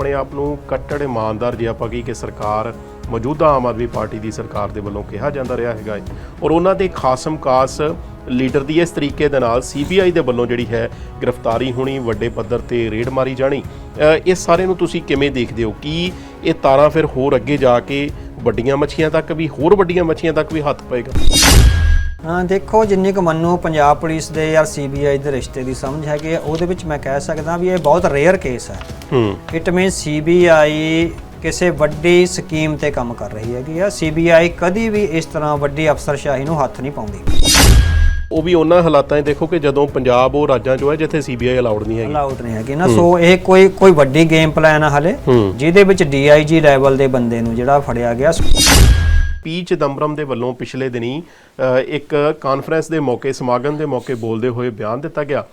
ਆਪਣੇ ਆਪ ਨੂੰ ਕੱਟੜ ਇਮਾਨਦਾਰ ਜੇ ਆਪਾਂ ਕੀ ਕਿ ਸਰਕਾਰ ਮੌਜੂਦਾ ਆਮ ਆਦਮੀ ਪਾਰਟੀ ਦੀ ਸਰਕਾਰ ਦੇ ਵੱਲੋਂ ਕਿਹਾ ਜਾਂਦਾ ਰਿਹਾ ਹੈਗਾ ਹੈ। ਔਰ ਉਹਨਾਂ ਦੇ ਖਾਸਮ ਖਾਸ ਲੀਡਰ ਦੀ ਇਸ ਤਰੀਕੇ ਦੇ ਨਾਲ ਸੀਬੀਆਈ ਦੇ ਵੱਲੋਂ ਜਿਹੜੀ ਹੈ ਗ੍ਰਿਫਤਾਰੀ ਹੋਣੀ, ਵੱਡੇ ਪੱਧਰ ਤੇ ਰੇਡ ਮਾਰੀ ਜਾਣੀ। ਇਹ ਸਾਰੇ ਨੂੰ ਤੁਸੀਂ ਕਿਵੇਂ ਦੇਖਦੇ ਹੋ? ਕੀ ਇਹ ਤਾਰਾਂ ਫਿਰ ਹੋਰ ਅੱਗੇ ਜਾ ਕੇ ਵੱਡੀਆਂ ਮੱਛੀਆਂ ਤੱਕ ਵੀ, ਹੋਰ ਵੱਡੀਆਂ ਮੱਛੀਆਂ ਤੱਕ ਵੀ ਹੱਥ ਪਏਗਾ? ਹਾਂ ਦੇਖੋ ਜਿੰਨੀ ਕੁ ਮੰਨੋ ਪੰਜਾਬ ਪੁਲਿਸ ਦੇ ਜਾਂ ਸੀਬੀਆਈ ਦੇ ਰਿਸ਼ਤੇ ਦੀ ਸਮਝ ਹੈਗੀ ਹੈ ਉਹਦੇ ਵਿੱਚ ਮੈਂ ਕਹਿ ਸਕਦਾ ਵੀ ਇਹ ਬਹੁਤ ਰੇਅਰ ਕੇਸ ਹੈ। ਹੂੰ। ਇਟ ਮੀਨ ਸੀਬੀਆਈ ਕਿਸੇ ਵੱਡੀ ਸਕੀਮ ਤੇ ਕੰਮ ਕਰ ਰਹੀ ਹੈਗੀ ਆ। ਸੀਬੀਆਈ ਕਦੀ ਵੀ ਇਸ ਤਰ੍ਹਾਂ ਵੱਡੀ ਅਫਸਰਸ਼ਾਹੀ ਨੂੰ ਹੱਥ ਨਹੀਂ ਪਾਉਂਦੀ। ਉਹ ਵੀ ਉਹਨਾਂ ਹਾਲਾਤਾਂ 'ਚ ਦੇਖੋ ਕਿ ਜਦੋਂ ਪੰਜਾਬ ਉਹ ਰਾਜਾਂ 'ਚੋਂ ਹੈ ਜਿੱਥੇ ਸੀਬੀਆਈ ਅਲਾਉਡ ਨਹੀਂ ਹੈਗੀ। ਅਲਾਉਡ ਨਹੀਂ ਹੈਗੀ ਨਾ। ਸੋ ਇਹ ਕੋਈ ਕੋਈ ਵੱਡੀ ਗੇਮ ਪਲਾਨ ਆ ਹਲੇ। ਜਿਹਦੇ ਵਿੱਚ ਡੀਆਈਜੀ ਲੈਵਲ ਦੇ ਬੰਦੇ ਨੂੰ ਜਿਹੜਾ ਫੜਿਆ ਗਿਆ। ਪੀ ਚਿਦੰਬਰਮ ਦੇ ਵੱਲੋਂ ਪਿਛਲੇ ਦਿਨੀ ਇੱਕ ਕਾਨਫਰੰਸ ਦੇ ਮੌਕੇ, ਸਮਾਗਮ ਦੇ ਮੌਕੇ ਬੋਲਦੇ ਹੋਏ ਬਿਆਨ ਦਿੱਤਾ ਗਿਆ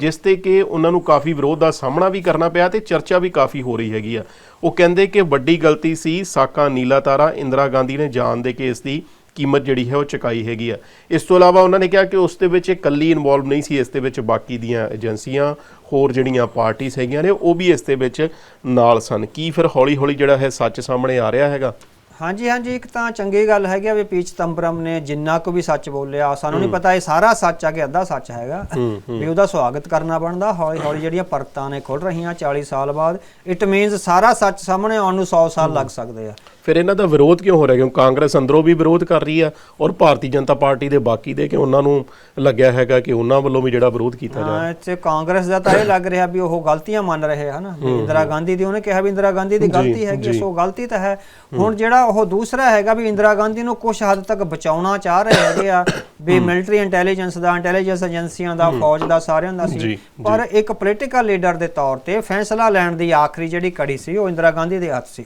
ਜਿਸ ਤੇ ਕਿ ਉਹਨਾਂ ਨੂੰ ਕਾਫੀ ਵਿਰੋਧ ਦਾ ਸਾਹਮਣਾ ਵੀ ਕਰਨਾ ਪਿਆ ਤੇ ਚਰਚਾ ਵੀ ਕਾਫੀ ਹੋ ਰਹੀ ਹੈਗੀ ਆ। ਉਹ ਕਹਿੰਦੇ ਕਿ ਵੱਡੀ ਗਲਤੀ ਸੀ, ਸਾਕਾ ਨੀਲਾ ਤਾਰਾ ਇੰਦਰਾ ਗਾਂਧੀ ਨੇ ਜਾਨ ਦੇ ਕੇਸ ਦੀ ਕੀਮਤ ਜਿਹੜੀ ਹੈ ਉਹ ਚੁਕਾਈ ਹੈਗੀ ਆ। ਇਸ ਤੋਂ ਇਲਾਵਾ ਉਹਨਾਂ ਨੇ ਕਿਹਾ ਕਿ ਉਸ ਦੇ ਵਿੱਚ ਇਕੱਲੀ ਇਨਵੋਲਵ ਨਹੀਂ ਸੀ, ਇਸ ਦੇ ਵਿੱਚ ਬਾਕੀ ਦੀਆਂ ਏਜੰਸੀਆਂ, ਹੋਰ ਜਿਹੜੀਆਂ ਪਾਰਟੀਆਂ ਹੈਗੀਆਂ ਨੇ, ਉਹ ਵੀ ਇਸ ਦੇ ਵਿੱਚ ਨਾਲ ਸਨ। ਕੀ ਫਿਰ ਹੌਲੀ ਹੌਲੀ ਜਿਹੜਾ ਹੈ ਸੱਚ ਸਾਹਮਣੇ ਆ ਰਿਹਾ ਹੈਗਾ? ਹਾਂਜੀ ਹਾਂਜੀ ਇੱਕ ਤਾਂ ਚੰਗੀ ਗੱਲ ਹੈਗੀ ਆ ਵੀ ਪੀਚ ਤੰਬਰਮ ਨੇ ਜਿੰਨਾ ਕੁ ਵੀ ਸੱਚ ਬੋਲਿਆ ਸਾਨੂੰ ਨਹੀਂ ਪਤਾ ਇਹ ਸਾਰਾ ਸੱਚ ਆ ਕਿ ਅੱਧਾ ਸੱਚ ਹੈਗਾ। ਵੀ ਉਹਦਾ ਸਵਾਗਤ ਕਰਨਾ ਬਣਦਾ। ਹੌਲੀ ਹੌਲੀ ਜਿਹੜੀਆਂ ਪਰਤਾਂ ਨੇ ਖੁੱਲ ਰਹੀਆਂ 40 ਸਾਲ ਬਾਅਦ ਇਟ ਮੀਨਸ ਸਾਰਾ ਸੱਚ ਸਾਹਮਣੇ ਆਉਣ ਨੂੰ 100 ਸਾਲ ਲੱਗ ਸਕਦੇ ਆ। ਫਿਰ ਇਹਨਾਂ ਦਾ ਵਿਰੋਧ ਕਿਉਂ ਹੋ ਰਿਹਾ? ਕਿਉਂ ਕਾਂਗਰਸ ਅੰਦਰੋਂ ਵੀ ਵਿਰੋਧ ਕਰ ਰਹੀ ਆ ਔਰ ਭਾਰਤੀ ਜਨਤਾ ਪਾਰਟੀ ਦੇ ਬਾਕੀ ਦੇ ਕਿ ਉਹਨਾਂ ਨੂੰ ਲੱਗਿਆ ਹੈਗਾ ਕਿ ਉਹਨਾਂ ਵੱਲੋਂ ਵੀ ਜਿਹੜਾ ਵਿਰੋਧ ਕੀਤਾ ਜਾ ਹਾਂ ਇੱਥੇ ਕਾਂਗਰਸ ਦਾ ਤਾਂ ਇਹ ਲੱਗ ਰਿਹਾ ਵੀ ਉਹ ਗਲਤੀਆਂ ਮੰਨ ਰਹੇ ਹਨ। ਇੰਦਰਾ ਗਾਂਧੀ ਦੀ ਉਹਨੇ ਕਿਹਾ ਵੀ ਇੰਦਰਾ ਗਾਂਧੀ ਦੀ ਗਲਤੀ ਹੈਗੀ ਸੋ ਗਲਤੀ ਤਾਂ ਹੈ। ਹੁਣ ਜਿਹੜਾ ਉਹ ਦੂਸਰਾ ਹੈਗਾ ਵੀ ਇੰਦਰਾ ਗਾਂਧੀ ਨੂੰ ਕੁਝ ਹੱਦ ਤੱਕ ਬਚਾਉਣਾ ਚਾਹ ਰਹੇ ਹੈਗੇ ਆ ਵੀ ਮਿਲਟਰੀ ਇੰਟੈਲੀਜੈਂਸ ਦਾ ਇੰਟੈਲੀਜੈਂਸ ਏਜੰਸੀਆਂ ਦਾ ਫੌਜ ਦਾ ਸਾਰਿਆਂ ਦਾ ਸੀ। ਪਰ ਇੱਕ ਪੋਲੀਟੀਕਲ ਲੀਡਰ ਦੇ ਤੌਰ ਤੇ ਫੈਸਲਾ ਲੈਣ ਦੀ ਆਖਰੀ ਜਿਹੜੀ ਕੜੀ ਸੀ ਉਹ ਇੰਦਰਾ ਗਾਂਧੀ ਦੇ ਹੱਥ ਸੀ।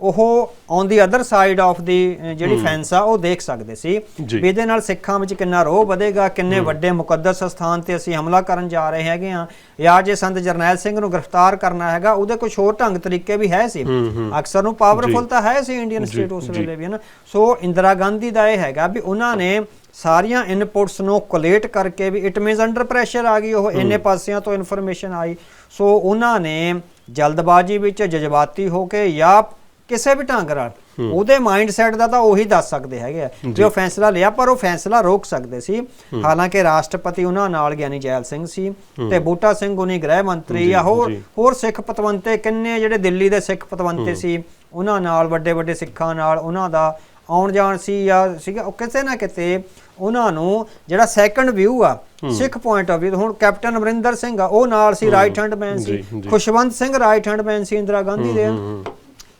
ਉਹ on the other side of the ਜਿਹੜੀ ਫੈਂਸ ਆ ਉਹ ਦੇਖ ਸਕਦੇ ਸੀ। ਵੀ ਇਹਦੇ ਨਾਲ ਸਿੱਖਾਂ ਵਿੱਚ ਕਿੰਨਾ ਰੋਹ ਵਧੇਗਾ ਕਿੰਨੇ ਵੱਡੇ ਮੁਕੱਦਸ ਸਥਾਨ ਤੇ ਅਸੀਂ ਹਮਲਾ ਕਰਨ ਜਾ ਰਹੇ ਹੈਗੇ ਆ। ਜਾਂ ਜੇ ਸੰਤ ਜਰਨੈਲ ਸਿੰਘ ਨੂੰ ਗ੍ਰਿਫਤਾਰ ਕਰਨਾ ਹੈਗਾ ਉਹਦੇ ਕੁਝ ਹੋਰ ਢੰਗ ਤਰੀਕੇ ਵੀ ਹੈ ਸੀ। ਅਕਸਰ ਨੂੰ ਪਾਵਰਫੁਲ ਤਾਂ ਹੈ ਸੀ ਇੰਡੀਅਨ ਸਟੇਟ ਉਸ ਵੇਲੇ ਵੀ ਹੈ ਨਾ। ਸੋ ਇੰਦਰਾ ਗਾਂਧੀ ਦਾ ਇਹ ਹੈਗਾ ਵੀ ਉਹਨਾਂ ਨੇ ਸਾਰੀਆਂ ਇਨਪੁਟਸ ਨੂੰ ਕੋਲੇਟ ਕਰਕੇ ਵੀ ਇਟ ਮੀਨਸ ਅੰਡਰ ਪ੍ਰੈਸ਼ਰ ਆ ਗਈ ਉਹ ਇੰਨੇ ਪਾਸਿਆਂ ਤੋਂ ਇਨਫੋਰਮੇਸ਼ਨ ਆਈ। ਸੋ ਉਹਨਾਂ ਨੇ ਜਲਦਬਾਜ਼ੀ ਵਿੱਚ ਜਜ਼ਬਾਤੀ ਹੋ ਕੇ ਜਾਂ ਕਿਸੇ ਵੀ ਢੰਗ ਨਾਲ ਉਹਦੇ ਮਾਈਂਡ ਸੈਟ ਦਾ ਤਾਂ ਉਹੀ ਦੱਸ ਸਕਦੇ ਹੈਗੇ ਆ। ਵੀ ਉਹ ਫੈਸਲਾ ਲਿਆ ਪਰ ਉਹ ਫੈਸਲਾ ਰੋਕ ਸਕਦੇ ਸੀ। ਹਾਲਾਂਕਿ ਰਾਸ਼ਟਰਪਤੀ ਉਹਨਾਂ ਨਾਲ ਗਿਆਨੀ ਜੈਲ ਸਿੰਘ ਸੀ ਤੇ ਬੂਟਾ ਸਿੰਘ ਉਨੀ ਗ੍ਰਹਿ ਮੰਤਰੀ ਜਾਂ ਹੋਰ ਹੋਰ ਸਿੱਖ ਪਤਵੰਤੇ ਕਿੰਨੇ ਜਿਹੜੇ ਦਿੱਲੀ ਦੇ ਸਿੱਖ ਪਤਵੰਤੇ ਸੀ ਉਹਨਾਂ ਨਾਲ ਵੱਡੇ ਵੱਡੇ ਸਿੱਖਾਂ ਨਾਲ ਉਹਨਾਂ ਦਾ ਆਉਣ ਜਾਣ ਸੀ ਜਾਂ ਸੀਗਾ ਉਹ ਕਿਸੇ ਨਾ ਕਿਤੇ ਉਹਨਾਂ ਨੂੰ ਜਿਹੜਾ ਸੈਕੰਡ ਵਿਊ ਆ ਸਿੱਖ ਪੁਆਇੰਟ ਆਫ View ਹੁਣ ਕੈਪਟਨ ਅਮਰਿੰਦਰ ਸਿੰਘ ਆ ਉਹ ਨਾਲ ਸੀ ਰਾਈਟ ਹੈਂਡ ਮੈਨ ਸੀ। Khushwant Singh right hand man ਸੀ ਇੰਦਰਾ ਗਾਂਧੀ ਦੇ।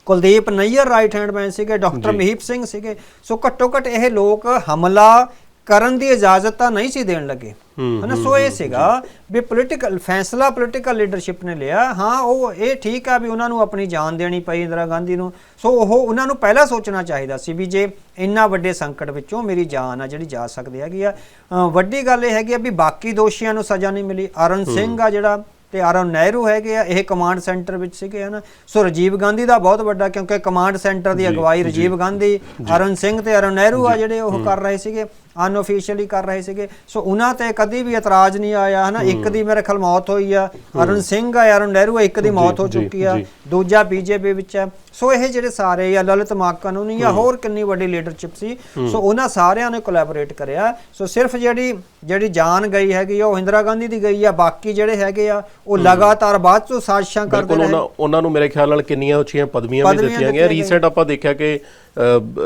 Kuldip Nayar right hand man ਸੀਗੇ ਡਾਕਟਰ ਮਹੀਪ ਸਿੰਘ ਸੀਗੇ। ਸੋ ਘੱਟੋ ਘੱਟ ਇਹ ਲੋਕ ਹਮਲਾ ਕਰਨ ਦੀ ਇਜਾਜ਼ਤ ਤਾਂ ਨਹੀਂ ਸੀ ਦੇਣ ਲੱਗੇ। ਹਨਾ ਸੋ ਇਹ ਸੀਗਾ ਵੀ ਪੋਲੀਟੀਕਲ ਫੈਸਲਾ ਪੋਲੀਟੀਕਲ ਲੀਡਰਸ਼ਿਪ ਨੇ ਲਿਆ। ਹਾਂ ਉਹ ਇਹ ਠੀਕ ਆ ਵੀ ਉਹਨਾਂ ਨੂੰ ਆਪਣੀ ਜਾਨ ਦੇਣੀ ਪਈ ਇੰਦਰਾ ਗਾਂਧੀ ਨੂੰ। ਸੋ ਉਹ ਉਹਨਾਂ ਨੂੰ ਪਹਿਲਾਂ ਸੋਚਣਾ ਚਾਹੀਦਾ ਸੀ ਵੀ ਜੇ ਇੰਨਾ ਵੱਡੇ ਸੰਕਟ ਵਿੱਚੋਂ ਮੇਰੀ ਜਾਨ ਆ ਜਿਹੜੀ ਜਾ ਸਕਦੀ ਹੈਗੀ ਆ। ਵੱਡੀ ਗੱਲ ਇਹ ਹੈਗੀ ਆ ਵੀ ਬਾਕੀ ਦੋਸ਼ੀਆਂ ਨੂੰ ਸਜ਼ਾ ਨਹੀਂ ਮਿਲੀ। ਅਰਨ ਸਿੰਘ ਆ ਜਿਹੜਾ ਤੇ ਅਰਨ ਨਹਿਰੂ ਹੈਗੇ ਆ ਇਹ ਕਮਾਂਡ ਸੈਂਟਰ ਵਿੱਚ ਸੀਗੇ ਹਨਾ। ਸੋ ਰਾਜੀਵ ਗਾਂਧੀ ਦਾ ਬਹੁਤ ਵੱਡਾ ਕਿਉਂਕਿ ਕਮਾਂਡ ਸੈਂਟਰ ਦੀ ਅਗਵਾਈ ਰਾਜੀਵ ਗਾਂਧੀ ਅਰਨ ਸਿੰਘ ਤੇ ਅਰਨ ਨਹਿਰੂ ਆ ਜਿਹੜੇ ਉਹ ਕਰ ਰਹੇ ਸੀਗੇ। ਅਨਆਫੀਸ਼ੀਅਲੀ ਕਰ ਰਹੇ ਸੀਗੇ। ਸੋ ਉਹਨਾਂ ਤੇ ਕਦੀ ਵੀ ਇਤਰਾਜ਼ ਨਹੀਂ ਆਇਆ ਹਨਾ? ਇੱਕ ਦੀ ਮੇਰੇ ਖਿਆਲ ਮੌਤ ਹੋਈ ਆ। ਅਰਨ ਸਿੰਘ ਆ ਅਰਨ ਨਹਿਰੂ ਆ, ਇੱਕ ਦੀ ਮੌਤ ਹੋ ਚੁੱਕੀ ਆ। ਦੂਜਾ ਬੀਜੇਪੀ ਵਿੱਚ ਹੈ ਸੋ ਇਹ ਜਿਹੜੇ ਸਾਰੇ ਜਾਂ ਲਲਿਤ ਮਾਕਨੂਨੀ ਜਾਂ ਹੋਰ ਕਿੰਨੀ ਵੱਡੀ ਲੀਡਰਸ਼ਿਪ ਸੀ। ਸੋ ਉਹਨਾਂ ਸਾਰਿਆਂ ਨੇ ਕੋਲੈਬੋਰੇਟ ਕਰਿਆ। ਸੋ ਸਿਰਫ ਜਿਹੜੀ ਜਿਹੜੀ ਜਾਨ ਗਈ ਹੈਗੀ ਆ, ਉਹ ਇੰਦਰਾ ਗਾਂਧੀ ਦੀ ਗਈ ਆ। ਬਾਕੀ ਜਿਹੜੇ ਹੈਗੇ ਆ ਉਹ ਲਗਾਤਾਰ ਬਾਅਦ ਚੋਂ ਸਾਜ਼ਿਸ਼ਾਂ ਕਰਦੇ ਰਹੇ। ਉਹਨਾਂ ਨੂੰ ਮੇਰੇ ਖਿਆਲ ਨਾਲ ਕਿੰਨੀਆਂ ਉੱਚੀਆਂ ਪਦਵੀਆਂ ਵੀ ਦਿੱਤੀਆਂ ਗਈਆਂ। ਰੀਸੈਂਟ ਆਪਾਂ ਦੇਖਿਆ ਕਿ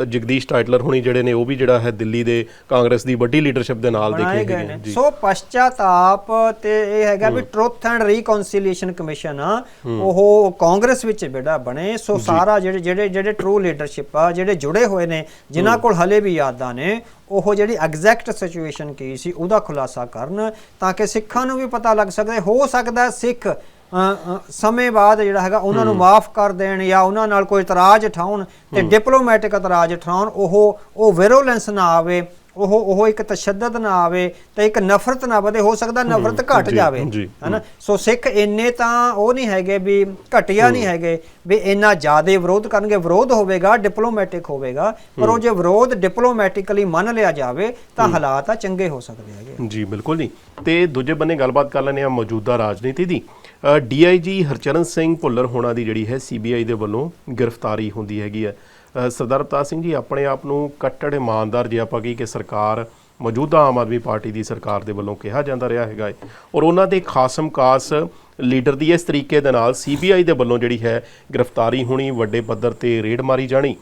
ਜਗਦੀਸ਼ ਟਾਈਟਲਰ ਹੁਣੀ ਜਿਹੜੇ ਨੇ ਉਹ ਵੀ ਜਿਹੜਾ ਹੈ ਦਿੱਲੀ ਦੇ ਕਾਂਗਰਸ ਦੀ ਵੱਡੀ ਲੀਡਰਸ਼ਿਪ ਦੇ ਨਾਲ ਦੇਖੇ ਗਏ ਨੇ। ਸੋ ਪਛਤਾਤਾਪ ਤੇ ਇਹ ਹੈਗਾ ਵੀ ਟਰੁੱਥ ਐਂਡ ਰੀਕਨਸੀਲੀਏਸ਼ਨ ਕਮਿਸ਼ਨ ਆ। ਉਹ ਕਾਂਗਰਸ ਵਿੱਚ ਬੇੜਾ ਬਣੇ। ਸੋ ਸਾਰਾ ਜਿਹੜੇ ਜਿਹੜੇ ਜਿਹੜੇ ਟਰੂ ਲੀਡਰਸ਼ਿਪ ਆ ਜਿਹੜੇ ਜੁੜੇ ਹੋਏ ਨੇ ਜਿਨ੍ਹਾਂ ਕੋਲ ਹਲੇ ਵੀ ਯਾਦਾਂ ਨੇ ਉਹ ਜਿਹੜੀ ਐਗਜ਼ੈਕਟ ਸਿਚੁਏਸ਼ਨ ਕੀ ਸੀ ਉਹਦਾ ਖੁਲਾਸਾ ਕਰਨ ਤਾਂ ਕਿ ਸਿੱਖਾਂ ਨੂੰ ਵੀ ਪਤਾ ਲੱਗ ਸਕਦਾ ਹੋ ਸਕਦਾ ਸਿੱਖ ਸਮੇਂ ਬਾਅਦ ਜਿਹੜਾ ਹੈਗਾ ਉਹਨਾਂ ਨੂੰ ਮਾਫ ਕਰ ਦੇਣ ਜਾਂ ਉਹਨਾਂ ਨਾਲ ਕੋਈ ਇਤਰਾਜ਼ ਉਠਾਉਣ ਤੇ ਡਿਪਲੋਮੈਟਿਕ ਇਤਰਾਜ਼ ਉਠਾਉਣ ਉਹ ਉਹ ਵਿਰੋਲੈਂਸ ਨਾ ਆਵੇ ਉਹ ਉਹ ਇੱਕ ਤਸ਼ੱਦਦ ਨਾ ਆਵੇ ਤੇ ਇੱਕ ਨਫ਼ਰਤ ਨਾ ਵਧੇ ਹੋ ਸਕਦਾ ਨਫ਼ਰਤ ਘਟ ਜਾਵੇ ਹਨਾ? ਸੋ ਸਿੱਖ ਇੰਨੇ ਤਾਂ ਉਹ ਨਹੀਂ ਹੈਗੇ ਵੀ ਘਟਿਆ ਨਹੀਂ ਹੈਗੇ ਵੀ ਇੰਨਾ ਜ਼ਿਆਦਾ ਵਿਰੋਧ ਕਰਨਗੇ। ਵਿਰੋਧ ਹੋਵੇਗਾ ਡਿਪਲੋਮੈਟਿਕ ਹੋਵੇਗਾ ਪਰ ਉਹ ਜੇ ਵਿਰੋਧ ਡਿਪਲੋਮੈਟਿਕਲੀ ਮੰਨ ਲਿਆ ਜਾਵੇ ਤਾਂ ਹਾਲਾਤ ਆ ਚੰਗੇ ਹੋ ਸਕਦੇ ਹੈਗੇ ਜੀ ਬਿਲਕੁਲ ਜੀ। ਤੇ ਦੂਜੇ ਬੰਨੇ ਗੱਲਬਾਤ ਕਰ ਲੈਂਦੇ ਆ ਮੌਜੂਦਾ ਰਾਜਨੀਤੀ ਦੀ। ਡੀਆਈਜੀ ਹਰਚਰਨ ਸਿੰਘ ਭੁੱਲਰ ਹੋਣਾ ਦੀ ਜਿਹੜੀ ਹੈ ਸੀਬੀਆਈ ਦੇ ਵੱਲੋਂ ਗ੍ਰਿਫਤਾਰੀ ਹੁੰਦੀ ਹੈਗੀ ਹੈ। ਸਰਦਾਰ ਅਵਤਾਰ ਸਿੰਘ ਜੀ, ਆਪਣੇ ਆਪ ਨੂੰ ਕੱਟੜ ਇਮਾਨਦਾਰ ਜੇ ਆਪਾਂ ਕਹੀ ਕਿ ਸਰਕਾਰ, ਮੌਜੂਦਾ ਆਮ ਆਦਮੀ ਪਾਰਟੀ ਦੀ ਸਰਕਾਰ ਦੇ ਵੱਲੋਂ ਕਿਹਾ ਜਾਂਦਾ ਰਿਹਾ ਹੈਗਾ ਹੈ ਔਰ ਉਹਨਾਂ ਦੇ ਖਾਸਮ ਖਾਸ ਲੀਡਰ ਦੀ ਇਸ ਤਰੀਕੇ ਦੇ ਨਾਲ ਸੀਬੀਆਈ ਦੇ ਵੱਲੋਂ ਜਿਹੜੀ ਹੈ ਗ੍ਰਿਫਤਾਰੀ ਹੋਣੀ, ਵੱਡੇ ਪੱਧਰ ਤੇ ਰੇਡ ਮਾਰੀ ਜਾਣੀ।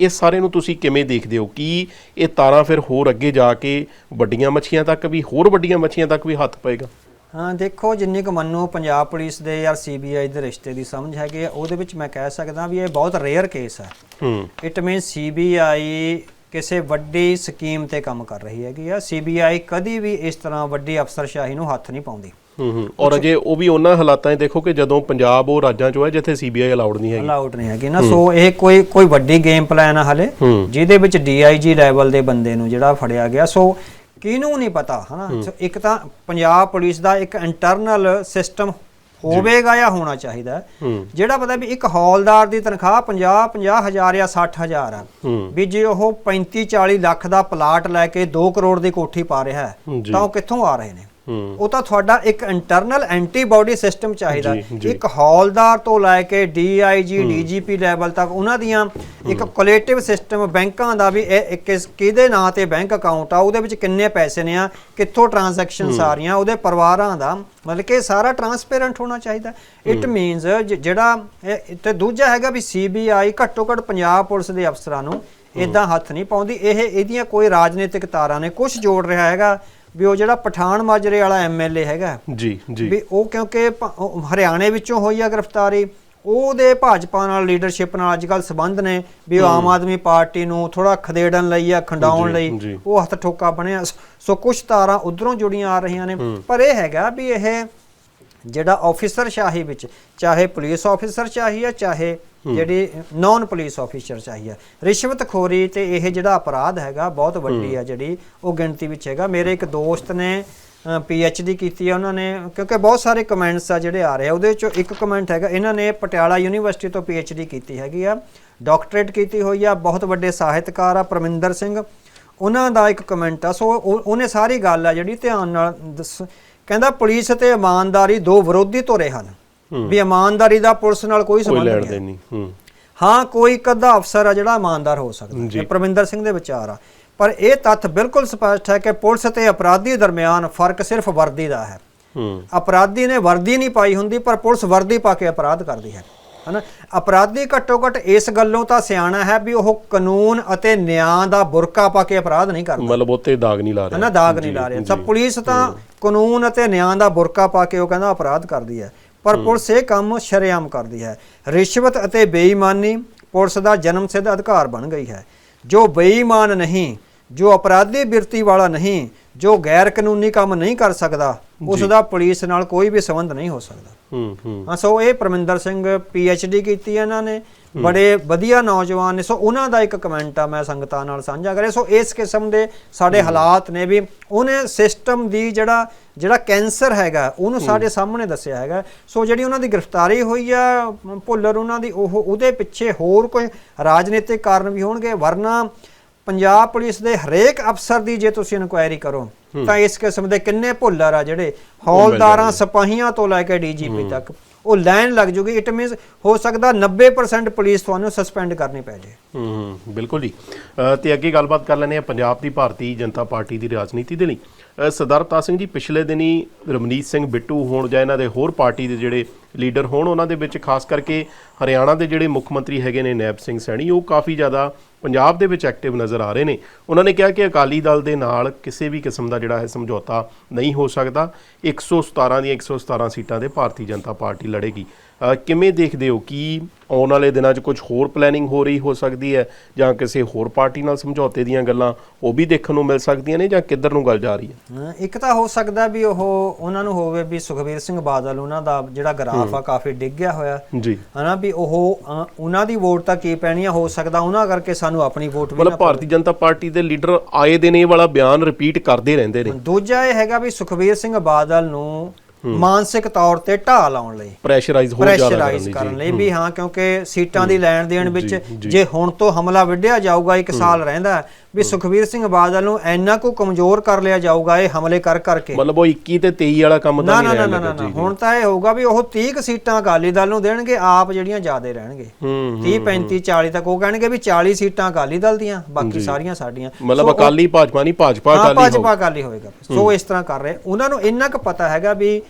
ਇਹ ਸਾਰੇ ਨੂੰ ਤੁਸੀਂ ਕਿਵੇਂ ਦੇਖਦੇ ਹੋ? ਕੀ ਇਹ ਤਾਰਾਂ ਫਿਰ ਹੋਰ ਅੱਗੇ ਜਾ ਕੇ ਵੱਡੀਆਂ ਮੱਛੀਆਂ ਤੱਕ ਵੀ, ਹੋਰ ਵੱਡੀਆਂ ਮੱਛੀਆਂ ਤੱਕ ਵੀ ਹੱਥ ਪਏਗਾ? ਹਾਂ ਦੇਖੋ ਜਿੰਨੀ ਕੁ ਮੰਨੋ ਪੰਜਾਬ ਪੁਲਿਸ ਦੇ ਜਾਂ ਸੀਬੀਆਈ ਦੇ ਰਿਸ਼ਤੇ ਦੀ ਸਮਝ ਹੈਗੀ ਆ ਉਹਦੇ ਵਿੱਚ ਮੈਂ ਕਹਿ ਸਕਦਾ ਵੀ ਇਹ ਬਹੁਤ ਰੇਅਰ ਕੇਸ ਹੈ। ਹੂੰ ਇਟ ਮੀਨ ਸੀਬੀਆਈ ਕਿਸੇ ਵੱਡੀ ਸਕੀਮ ਤੇ ਕੰਮ ਕਰ ਰਹੀ ਹੈਗੀ ਆ। ਸੀਬੀਆਈ ਕਦੀ ਵੀ ਇਸ ਤਰ੍ਹਾਂ ਵੱਡੀ ਅਫਸਰਸ਼ਾਹੀ ਨੂੰ ਹੱਥ ਨਹੀਂ ਪਾਉਂਦੀ। ਹੂੰ ਹੂੰ। ਔਰ ਅਜੇ ਉਹ ਵੀ ਉਹਨਾਂ ਹਾਲਾਤਾਂ 'ਚ ਦੇਖੋ ਕਿ ਜਦੋਂ ਪੰਜਾਬ ਉਹ ਰਾਜਾਂ 'ਚੋਂ ਹੈ ਜਿੱਥੇ ਸੀਬੀਆਈ ਅਲਾਉਡ ਨਹੀਂ ਹੈਗੀ। ਅਲਾਉਡ ਨਹੀਂ ਹੈਗੀ ਨਾ। ਸੋ ਇਹ ਕੋਈ ਕੋਈ ਵੱਡੀ ਗੇਮ ਪਲਾਨ ਆ ਹਲੇ। ਜਿਹਦੇ ਵਿੱਚ ਡੀਆਈਜੀ ਲੈਵਲ ਦੇ ਬੰਦੇ ਨੂੰ ਜਿਹੜਾ ਫੜਿਆ ਗਿਆ। ਸੋ ਕਿਹਨੂੰ ਨਹੀਂ ਪਤਾ ਹਨਾ? ਇੱਕ ਤਾਂ ਪੰਜਾਬ ਪੁਲਿਸ ਦਾ ਇੱਕ ਇੰਟਰਨਲ ਸਿਸਟਮ ਹੋਵੇਗਾ ਜਾਂ ਹੋਣਾ ਚਾਹੀਦਾ ਜਿਹੜਾ ਪਤਾ ਵੀ ਇੱਕ ਹੌਲਦਾਰ ਦੀ ਤਨਖਾਹ 50 50 ਹਜ਼ਾਰ ਜਾਂ 60 ਹਜ਼ਾਰ ਆ ਵੀ ਜੇ ਉਹ 35 40 ਲੱਖ ਦਾ ਪਲਾਟ ਲੈ ਕੇ 2 ਕਰੋੜ ਦੀ ਕੋਠੀ ਪਾ ਰਿਹਾ ਹੈ। ਤਾਂ ਉਹ ਕਿੱਥੋਂ ਆ ਰਹੇ ਨੇ? ਉਹ ਤਾਂ ਤੁਹਾਡਾ ਇੱਕ ਇੰਟਰਨਲ ਐਂਟੀਬਾਡੀ ਸਿਸਟਮ ਚਾਹੀਦਾ। ਇੱਕ ਹੌਲਦਾਰ ਤੋਂ ਲੈ ਕੇ ਡੀਆਈਜੀ ਡੀਜੀਪੀ ਲੈਵਲ ਤੱਕ ਉਹਨਾਂ ਦੀਆਂ ਇੱਕ ਕੋਲੇਟਿਵ ਸਿਸਟਮ ਬੈਂਕਾਂ ਦਾ ਵੀ ਇਹ ਕਿਹਦੇ ਨਾਂ ਤੇ ਬੈਂਕ ਅਕਾਊਂਟ ਆ ਉਹਦੇ ਵਿੱਚ ਕਿੰਨੇ ਪੈਸੇ ਨੇ ਆ ਕਿੱਥੋਂ ਟ੍ਰਾਂਜੈਕਸ਼ਨ ਆ ਰਹੀਆਂ ਉਹਦੇ ਪਰਿਵਾਰਾਂ ਦਾ ਮਤਲਬ ਕਿ ਸਾਰਾ ਟਰਾਂਸਪੇਰੈਂਟ ਹੋਣਾ ਚਾਹੀਦਾ। ਇਟ ਮੀਨਸ ਜਿਹੜਾ ਤੇ ਦੂਜਾ ਹੈਗਾ ਵੀ ਸੀਬੀਆਈ ਘੱਟੋ ਘੱਟ ਪੰਜਾਬ ਪੁਲਿਸ ਦੇ ਅਫਸਰਾਂ ਨੂੰ ਇਦਾਂ ਹੱਥ ਨਹੀਂ ਪਾਉਂਦੀ। ਇਹ ਇਹਦੀਆਂ ਕੋਈ ਰਾਜਨੀਤਿਕ ਤਾਰਾਂ ਨੇ ਕੁਝ ਜੋੜ ਰਿਹਾ ਹੈਗਾ। ਵੀ ਉਹ ਜਿਹੜਾ ਪਠਾਨ ਮਾਜਰੇ ਵਾਲਾ ਐਮਐਲਏ ਹੈਗਾ। ਜੀ ਜੀ। ਵੀ ਉਹ ਕਿਉਂਕਿ ਹਰਿਆਣੇ ਵਿੱਚੋਂ ਹੋਈ ਆ ਗ੍ਰਿਫਤਾਰੀ ਉਹਦੇ ਭਾਜਪਾ ਨਾਲ ਲੀਡਰਸ਼ਿਪ ਨਾਲ ਅੱਜਕੱਲ ਸੰਬੰਧ ਨੇ ਵੀ ਆਮ ਆਦਮੀ ਪਾਰਟੀ ਨੂੰ ਥੋੜਾ ਖਦੇੜਨ ਲਈ ਆ ਖੰਡਾਉਣ ਜੀ, ਲਈ ਜੀ। ਉਹ ਹੱਥ ਠੋਕਾ ਬਣਿਆ। ਸੋ ਕੁਝ ਤਾਰਾਂ ਉਧਰੋਂ ਜੁੜੀਆਂ ਆ ਰਹੀਆਂ ਨੇ। ਪਰ ਇਹ ਹੈਗਾ ਵੀ ਇਹ ਜਿਹੜਾ ਆਫੀਸਰ ਸ਼ਾਹੀ ਵਿੱਚ ਚਾਹੇ ਪੁਲਿਸ ਆਫੀਸਰ ਚਾਹੀ ਆ ਚਾਹੇ ਜਿਹੜੀ ਨਾਨ ਪੁਲਿਸ ਆਫੀਸਰ ਚਾਹੀ ਆ ਰਿਸ਼ਵਤਖੋਰੀ ਤੇ ਇਹ ਜਿਹੜਾ ਅਪਰਾਧ ਹੈਗਾ ਬਹੁਤ ਵੱਡੀ ਆ ਜਿਹੜੀ ਉਹ ਗਿਣਤੀ ਵਿੱਚ ਹੈਗਾ। ਮੇਰੇ ਇੱਕ ਦੋਸਤ ਨੇ ਡੀ ਕੀਤੀ ਆ ਉਹਨਾਂ ਨੇ ਕਿਉਂਕਿ ਬਹੁਤ ਸਾਰੇ ਕਮੈਂਟਸ ਆ ਜਿਹੜੇ ਆ ਰਹੇ ਆ ਉਹਦੇ ਵਿੱਚੋਂ ਇੱਕ ਕਮੈਂਟ ਹੈਗਾ ਇਹਨਾਂ ਨੇ ਪਟਿਆਲਾ ਯੂਨੀਵਰਸਿਟੀ ਤੋਂ ਡੀ ਕੀਤੀ ਹੈਗੀ ਆ ਡਾਕਟਰੇਟ ਕੀਤੀ ਹੋਈ ਆ ਬਹੁਤ ਵੱਡੇ ਸਾਹਿਤਕਾਰ ਆ ਪਰਮਿੰਦਰ ਸਿੰਘ ਉਹਨਾਂ ਦਾ ਇੱਕ ਕਮੈਂਟ ਆ। ਸੋ ਉਹ- ਉਹਨੇ ਸਾਰੀ ਗੱਲ ਆ ਜਿਹੜੀ ਧਿਆਨ ਨਾਲ ਦੱਸ ਕਹਿੰਦਾ ਪੁਲਿਸ ਤੇ ਇਮਾਨਦਾਰੀ ਦੋ ਵਿਰੋਧੀ ਧੁਰੇ ਹਨ। ਵੀ ਇਮਾਨਦਾਰੀ ਦਾ ਪੁਲਿਸ ਨਾਲ ਕੋਈ ਸੰਬੰਧ ਨਹੀਂ ਹੈ। ਹੂੰ। ਹਾਂ ਕੋਈ ਅੱਧਾ ਅਫਸਰ ਆ ਜਿਹੜਾ ਇਮਾਨਦਾਰ ਹੋ ਸਕਦਾ ਜੀ। ਇਹ ਪਰਮਿੰਦਰ ਸਿੰਘ ਦੇ ਵਿਚਾਰ ਆ। ਪਰ ਇਹ ਤੱਥ ਬਿਲਕੁਲ ਸਪਸ਼ਟ ਹੈ ਕਿ ਪੁਲਿਸ ਤੇ ਅਪਰਾਧੀ ਦਰਮਿਆਨ ਫ਼ਰਕ ਸਿਰਫ ਵਰਦੀ ਦਾ ਹੈ। ਹੂੰ। ਅਪਰਾਧੀ ਨੇ ਵਰਦੀ ਨਹੀਂ ਪਾਈ ਹੁੰਦੀ ਪਰ ਪੁਲਿਸ ਵਰਦੀ ਪਾ ਕੇ ਅਪਰਾਧ ਕਰਦੀ ਹੈ। ਹਨਾ? ਅਪਰਾਧੀ ਘੱਟੋ ਘੱਟ ਇਸ ਗੱਲੋਂ ਤਾਂ ਸਿਆਣਾ ਹੈ ਵੀ ਉਹ ਕਾਨੂੰਨ ਅਤੇ ਨਿਆਂ ਦਾ ਬੁਰਕਾ ਪਾ ਕੇ ਅਪਰਾਧ ਨਹੀਂ ਕਰਦਾ। ਮਤਲਬ ਉੱਤੇ ਦਾਗ ਨਹੀਂ ਲਾ ਰਿਹਾ। ਹਨਾ? ਦਾਗ ਨਹੀਂ ਲਾ ਰਿਹਾ। ਤਾਂ ਪੁਲਿਸ ਤਾਂ ਕਾਨੂੰਨ ਅਤੇ ਨਿਆਂ ਦਾ ਬੁਰਕਾ ਪਾ ਕੇ ਉਹ ਕਹਿੰਦਾ ਅਪਰਾਧ ਕਰਦੀ ਹੈ। ਪਰ ਪੁਲਿਸ ਇਹ ਕੰਮ ਸ਼ਰੇਆਮ ਕਰਦੀ ਹੈ। ਰਿਸ਼ਵਤ ਅਤੇ ਬੇਈਮਾਨੀ ਪੁਲਿਸ ਦਾ ਜਨਮ ਸਿੱਧ ਅਧਿਕਾਰ ਬਣ ਗਈ ਹੈ। ਜੋ ਬੇਈਮਾਨ ਨਹੀਂ ਜੋ ਅਪਰਾਧੀ ਬਿਰਤੀ ਵਾਲਾ ਨਹੀਂ ਜੋ ਗੈਰ ਕਾਨੂੰਨੀ ਕੰਮ ਨਹੀਂ ਕਰ ਸਕਦਾ ਉਸ ਦਾ ਪੁਲਿਸ ਨਾਲ ਕੋਈ ਵੀ ਸੰਬੰਧ ਨਹੀਂ ਹੋ ਸਕਦਾ। ਹੂੰ ਹੂੰ। ਹਾਂ ਸੋ ਇਹ ਪਰਮਿੰਦਰ ਸਿੰਘ ਡੀ ਕੀਤੀ ਹੈ ਇਹਨਾਂ ਨੇ। ਬੜੇ ਵਧੀਆ ਨੌਜਵਾਨ ਨੇ। ਸੋ ਉਹਨਾਂ ਦਾ ਇੱਕ ਕਮੈਂਟ ਆ ਮੈਂ ਸੰਗਤਾਂ ਨਾਲ ਸਾਂਝਾ ਕਰੇ ਸੋ ਇਸ ਕਿਸਮ ਦੇ ਸਾਡੇ ਹਾਲਾਤ ਨੇ ਵੀ ਉਹਨੇ ਸਿਸਟਮ ਦੀ ਜਿਹੜਾ ਜਿਹੜਾ ਕੈਂਸਰ ਹੈਗਾ ਉਹਨੂੰ ਸਾਡੇ ਸਾਹਮਣੇ ਦੱਸਿਆ ਹੈਗਾ। ਸੋ ਜਿਹੜੀ ਉਹਨਾਂ ਦੀ ਗ੍ਰਿਫਤਾਰੀ ਹੋਈ ਆ ਭੁੱਲਰ ਉਹਨਾਂ ਦੀ ਉਹ ਉਹਦੇ ਪਿੱਛੇ ਹੋਰ ਕੋਈ ਰਾਜਨੀਤਿਕ ਕਾਰਨ ਵੀ ਹੋਣਗੇ। ਵਰਨਾ ਪੰਜਾਬ ਪੁਲਿਸ ਦੇ ਹਰੇਕ ਅਫਸਰ ਦੀ ਜੇ ਤੁਸੀਂ ਇਨਕੁਆਇਰੀ ਕਰੋ ਤਾਂ ਇਸ ਕਿਸਮ ਦੇ ਕਿੰਨੇ ਭੁੱਲਰ ਆ ਜਿਹੜੇ ਹੌਲਦਾਰਾਂ ਸਿਪਾਹੀਆਂ ਤੋਂ ਲੈ ਕੇ ਡੀਜੀਪੀ ਤੱਕ ਉਹ ਲਾਈਨ ਲੱਗ ਜੂਗੀ। ਇਟ ਮੀਨਸ ਹੋ ਸਕਦਾ 90% ਪੁਲਿਸ ਤੁਹਾਨੂੰ ਸਸਪੈਂਡ ਕਰਨੀ ਪੈ ਜੇ। ਹੂੰ ਬਿਲਕੁਲ ਜੀ। ਤੇ ਅੱਗੇ ਗੱਲਬਾਤ ਕਰ ਲੈਂਦੇ ਆ ਪੰਜਾਬ ਦੀ ਭਾਰਤੀ ਜਨਤਾ ਪਾਰਟੀ ਦੀ ਰਾਜਨੀਤੀ ਦੇ ਲਈ। ਸਰਦਾਰ ਅਵਤਾਰ ਸਿੰਘ ਜੀ ਪਿਛਲੇ ਦਿਨੀ ਰਮਨੀਤ ਸਿੰਘ ਬਿੱਟੂ ਹੋਣ ਜਾਂ ਇਹਨਾਂ ਦੇ ਹੋਰ ਪਾਰਟੀ ਦੇ ਜਿਹੜੇ ਲੀਡਰ ਹੋਣ ਉਹਨਾਂ ਦੇ ਵਿੱਚ ਖਾਸ ਕਰਕੇ ਹਰਿਆਣਾ ਦੇ ਜਿਹੜੇ ਮੁੱਖ ਮੰਤਰੀ ਹੈਗੇ ਨੇ ਨੈਬ ਸਿੰਘ ਸੈਣੀ ਉਹ ਕਾਫੀ ਜ਼ਿਆਦਾ ਪੰਜਾਬ ਦੇ ਵਿੱਚ ਐਕਟਿਵ ਨਜ਼ਰ ਆ ਰਹੇ ਨੇ। ਉਹਨਾਂ ਨੇ ਕਿਹਾ ਕਿ ਅਕਾਲੀ ਦਲ ਦੇ ਨਾਲ ਕਿਸੇ ਵੀ ਕਿਸਮ ਦਾ ਜਿਹੜਾ ਹੈ ਸਮਝੌਤਾ ਨਹੀਂ ਹੋ ਸਕਦਾ। 117 ਦੀਆਂ 117 ਸੀਟਾਂ ਦੇ ਭਾਰਤੀ ਜਨਤਾ ਪਾਰਟੀ ਲੜੇਗੀ। ਕਿਵੇਂ ਦੇਖਦੇ ਹੋ ਕਿ ਆਉਣ ਵਾਲੇ ਦਿਨਾਂ 'ਚ ਕੁਝ ਹੋਰ ਪਲੈਨਿੰਗ ਹੋ ਰਹੀ ਹੋ ਸਕਦੀ ਹੈ? ਜਾਂ ਕਿਸੇ ਹੋਰ ਪਾਰਟੀ ਨਾਲ ਸਮਝੌਤੇ ਦੀਆਂ ਗੱਲਾਂ ਉਹ ਵੀ ਦੇਖਣ ਨੂੰ ਮਿਲ ਸਕਦੀਆਂ ਨੇ ਜਾਂ ਕਿੱਧਰ ਨੂੰ ਗੱਲ ਜਾ ਰਹੀ ਹੈ? ਇੱਕ ਤਾਂ ਹੋ ਸਕਦਾ ਵੀ ਉਹ ਉਹਨਾਂ ਨੂੰ ਹੋਵੇ ਵੀ ਸੁਖਬੀਰ ਸਿੰਘ ਬਾਦਲ ਉਹਨਾਂ ਦਾ ਜਿਹੜਾ ਗ੍ਰਾਫ ਆ ਕਾਫੀ ਡਿੱਗ ਗਿਆ ਹੋਇਆ। ਜੀ। ਹਨਾ ਵੀ ਉਹ ਉਹਨਾਂ ਦੀ ਵੋਟ ਤਾਂ ਕੀ ਪੈਣੀ ਆ? ਹੋ ਸਕਦਾ ਉਹਨਾਂ ਕਰਕੇ ਸਾਨੂੰ ਆਪਣੀ ਵੋਟ ਵੀ ਨਾ ਮਤਲਬ ਭਾਰਤੀ ਜਨਤਾ ਪਾਰਟੀ ਦੇ ਲੀਡਰ ਆਏ ਦਿਨ ਇਹ ਵਾਲਾ ਬਿਆਨ ਰਿਪੀਟ ਕਰਦੇ ਰਹਿੰਦੇ ਨੇ। ਦੂਜਾ ਇਹ ਹੈਗਾ ਵੀ ਸੁਖਬੀਰ ਸਿੰਘ ਬਾਦਲ ਨੂੰ ਮਾਨਸਿਕ ਤੌਰ ਤੇ ਢਾਹ ਲਾਉਣ ਲਈ। ਪ੍ਰੈਸ਼ਰਾਈਜ਼ ਹੋਰ ਜ਼ਿਆਦਾ ਪ੍ਰੈਸ਼ਰਾਈਜ਼ ਕਰਨ ਲਈ ਵੀ ਹਾਂ ਕਿਉਂਕਿ ਸੀਟਾਂ ਦੀ ਲੈਣ ਦੇਣ ਵਿੱਚ ਜੀ, ਹੁਣ ਤੋਂ ਹਮਲਾ ਵਿੱਢਿਆ ਜਾਊਗਾ ਇੱਕ ਸਾਲ ਰਹਿੰਦਾ ਵੀ ਸੁਖਵੀਰ ਸਿੰਘ ਬਾਦਲ ਨੂੰ ਇੰਨਾ ਕੁ ਕਮਜ਼ੋਰ ਕਰ ਲਿਆ ਜਾਊਗਾ ਇਹ ਹਮਲੇ ਕਰ ਕਰਕੇ। ਮਤਲਬ ਉਹ 21 ਤੇ 23 ਵਾਲਾ ਕੰਮ ਤਾਂ ਨਹੀਂ ਰਹਿਣ ਨਾ ਨਾ ਹੁਣ ਤਾਂ ਇਹ ਹੋਊਗਾ ਵੀ ਉਹ 30 ਕੁ ਸੀਟਾਂ ਅਕਾਲੀ ਦਲ ਨੂੰ ਦੇਣਗੇ ਆਪ ਜਿਹੜੀਆਂ ਜ਼ਿਆਦੇ ਰਹਿਣਗੇ। ਹੂੰ 30 35 40 ਤੱਕ ਉਹ ਕਹਿਣਗੇ ਵੀ 40 ਸੀਟਾਂ ਅਕਾਲੀ ਦਲ ਦੀਆਂ ਬਾਕੀ ਸਾਰੀਆਂ ਸਾਡੀਆਂ। ਮਤਲਬ ਅਕਾਲੀ ਭਾਜਪਾ ਨਹੀਂ ਭਾਜਪਾ ਭਾਜਪਾ ਅਕਾਲੀ ਹੋਏਗਾ। ਸੋ ਇਸ ਤਰ੍ਹਾਂ ਕਰ ਰਹੇ। ਉਹਨਾਂ ਨੂੰ ਇੰਨਾ ਕੁ ਪਤਾ ਹੈਗਾ ਵੀ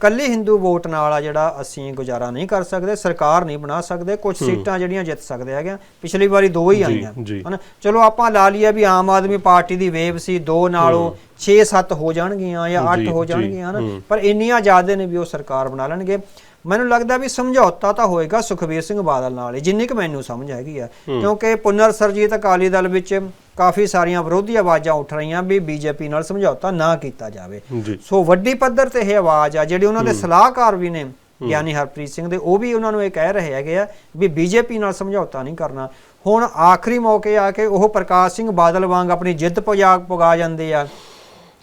ਕੱਲੀ ਹਿੰਦੂ ਵੋਟ ਨਾਲ ਆ ਜਿਹੜਾ ਅਸੀਂ ਗੁਜ਼ਾਰਾ ਨਹੀਂ ਕਰ ਸਕਦੇ ਸਰਕਾਰ ਨਹੀਂ ਬਣਾ ਸਕਦੇ ਕੁਝ ਸੀਟਾਂ ਜਿਹੜੀਆਂ ਜਿੱਤ ਸਕਦੇ ਹੈਗੇ। ਪਿਛਲੀ ਵਾਰੀ ਦੋ ਹੀ ਆਈਆਂ। ਹਨਾ? ਚਲੋ ਆਪਾਂ ਲਾ ਲਈਏ ਵੀ ਆਮ ਆਦਮੀ ਪਾਰਟੀ ਦੀ ਵੇਵ ਸੀ ਦੋ ਨਾਲੋਂ 6-7 ਹੋ ਜਾਣਗੀਆਂ ਜਾਂ 8 ਜੀ, ਹੋ ਜਾਣਗੀਆਂ ਹਨਾ? ਪਰ ਇੰਨੀਆਂ ਜ਼ਿਆਦਾ ਨੇ ਵੀ ਉਹ ਸਰਕਾਰ ਬਣਾ ਲੈਣਗੇ। ਮੈਨੂੰ ਲੱਗਦਾ ਵੀ ਸਮਝੌਤਾ ਤਾਂ ਹੋਏਗਾ ਸੁਖਬੀਰ ਸਿੰਘ ਬਾਦਲ ਨਾਲ ਜਿੰਨੀ ਕੁ ਮੈਨੂੰ ਸਮਝ ਹੈਗੀ ਆ। ਕਿਉਂਕਿ ਪੁਨਰ ਸਰਜੀਤ ਅਕਾਲੀ ਦਲ ਵਿੱਚ ਕਾਫੀ ਸਾਰੀਆਂ ਵਿਰੋਧੀ ਆਵਾਜ਼ਾਂ ਉੱਠ ਰਹੀਆਂ ਵੀ ਬੀਜੇਪੀ ਨਾਲ ਸਮਝੌਤਾ ਨਾ ਕੀਤਾ ਜਾਵੇ। ਸੋ ਵੱਡੀ ਪੱਧਰ ਤੇ ਇਹ ਆਵਾਜ਼ ਆ ਜਿਹੜੇ ਉਹਨਾਂ ਦੇ ਸਲਾਹਕਾਰ ਵੀ ਨੇ ਗਿਆਨੀ ਹਰਪ੍ਰੀਤ ਸਿੰਘ ਦੇ ਉਹ ਵੀ ਉਹਨਾਂ ਨੂੰ ਇਹ ਕਹਿ ਰਹੇ ਹੈਗੇ ਆ ਵੀ ਬੀਜੇਪੀ ਨਾਲ ਸਮਝੌਤਾ ਨਹੀਂ ਕਰਨਾ। ਹੁਣ ਆਖਰੀ ਮੌਕੇ ਆ ਕੇ ਉਹ ਪ੍ਰਕਾਸ਼ ਸਿੰਘ ਬਾਦਲ ਵਾਂਗ ਆਪਣੀ ਜਿੱਦ ਪੁਜਾ ਪੁਗਾ ਜਾਂਦੇ ਆ।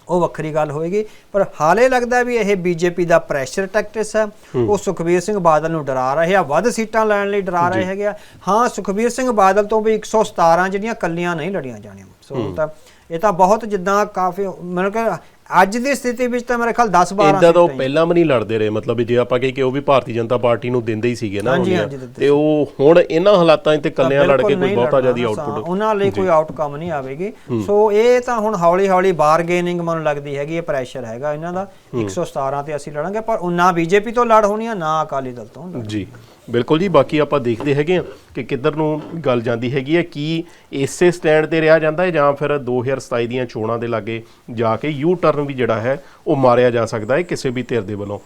ਉਹ ਵੱਖਰੀ ਗੱਲ ਹੋਏਗੀ। ਪਰ ਹਾਲੇ ਲੱਗਦਾ ਵੀ ਇਹ ਬੀਜੇਪੀ ਦਾ ਪ੍ਰੈਸ਼ਰ ਟੈਕਟਿਸ ਹੈ। ਉਹ ਸੁਖਬੀਰ ਸਿੰਘ ਬਾਦਲ ਨੂੰ ਡਰਾ ਰਹੇ ਆ। ਵੱਧ ਸੀਟਾਂ ਲੈਣ ਲਈ ਡਰਾ ਰਹੇ ਹੈਗੇ ਆ। ਹਾਂ ਸੁਖਬੀਰ ਸਿੰਘ ਬਾਦਲ ਤੋਂ ਵੀ 117 ਜਿਹੜੀਆਂ ਕੱਲੀਆਂ ਨਹੀਂ ਲੜੀਆਂ ਜਾਣੀਆਂ। ਸੋ ਤਾਂ ਇਹ ਤਾਂ ਬਹੁਤ ਜਿੱਦਾਂ ਕਾਫੀ ਮੈਨੂੰ ਕਿ ਅੱਜ ਦੀ ਸਥਿਤੀ ਵਿੱਚ ਤਾਂ ਮੇਰੇ ਖਿਆਲ 10 12 ਇਦਾਂ ਤਾਂ ਉਹ ਪਹਿਲਾਂ ਵੀ ਨਹੀਂ ਲੜਦੇ ਰਹੇ। ਮਤਲਬ ਜੇ ਆਪਾਂ ਕਹੀ ਕਿ ਉਹ ਵੀ ਭਾਰਤੀ ਜਨਤਾ ਪਾਰਟੀ ਨੂੰ ਦਿੰਦੇ ਹੀ ਸੀਗੇ ਨਾ ਤੇ ਉਹ ਹੁਣ ਇਹਨਾਂ ਹਾਲਾਤਾਂ 'ਚ ਤੇ ਕੱਲਿਆਂ ਲੜ ਕੇ ਕੋਈ ਬਹੁਤਾ ਜ਼ਿਆਦਾ ਆਊਟਪੁੱਟ ਉਹਨਾਂ ਲਈ ਕੋਈ ਆਊਟਕਮ ਨਹੀਂ ਆਵੇਗੀ। ਸੋ ਇਹ ਤਾਂ ਹੁਣ ਹੌਲੀ ਹੌਲੀ ਬਾਰਗੇਨਿੰਗ ਮੈਨੂੰ ਲੱਗਦੀ ਹੈਗੀ ਇਹ ਪ੍ਰੈਸ਼ਰ ਹੈਗਾ ਇਹਨਾਂ ਦਾ। 117 ਤੇ ਅਸੀਂ ਲੜਾਂਗੇ ਪਰ ਉਹ ਨਾ ਬੀਜੇਪੀ ਤੋਂ ਲੜ ਹੋਣੀ ਆ ਨਾ ਅਕਾਲੀ ਦਲ ਤੋਂ ਜੀ। ਬਿਲਕੁਲ ਜੀ, ਬਾਕੀ ਆਪਾਂ ਦੇਖਦੇ ਹੈਗੇ ਆ ਕਿ ਕਿੱਧਰ ਨੂੰ ਗੱਲ ਜਾਂਦੀ ਹੈਗੀ ਹੈ, ਕੀ ਇਸੇ ਸਟੈਂਡ ਤੇ ਰਿਹਾ ਜਾਂਦਾ ਹੈ ਜਾਂ ਫਿਰ 2027 ਦੀਆਂ ਚੋਣਾਂ ਦੇ ਲਾਗੇ ਜਾ ਕੇ ਯੂ ਟਰਨ ਵੀ ਜਿਹੜਾ ਹੈ ਉਹ ਮਾਰਿਆ ਜਾ ਸਕਦਾ ਹੈ ਕਿਸੇ ਵੀ ਧਿਰ ਦੇ ਵੱਲੋਂ।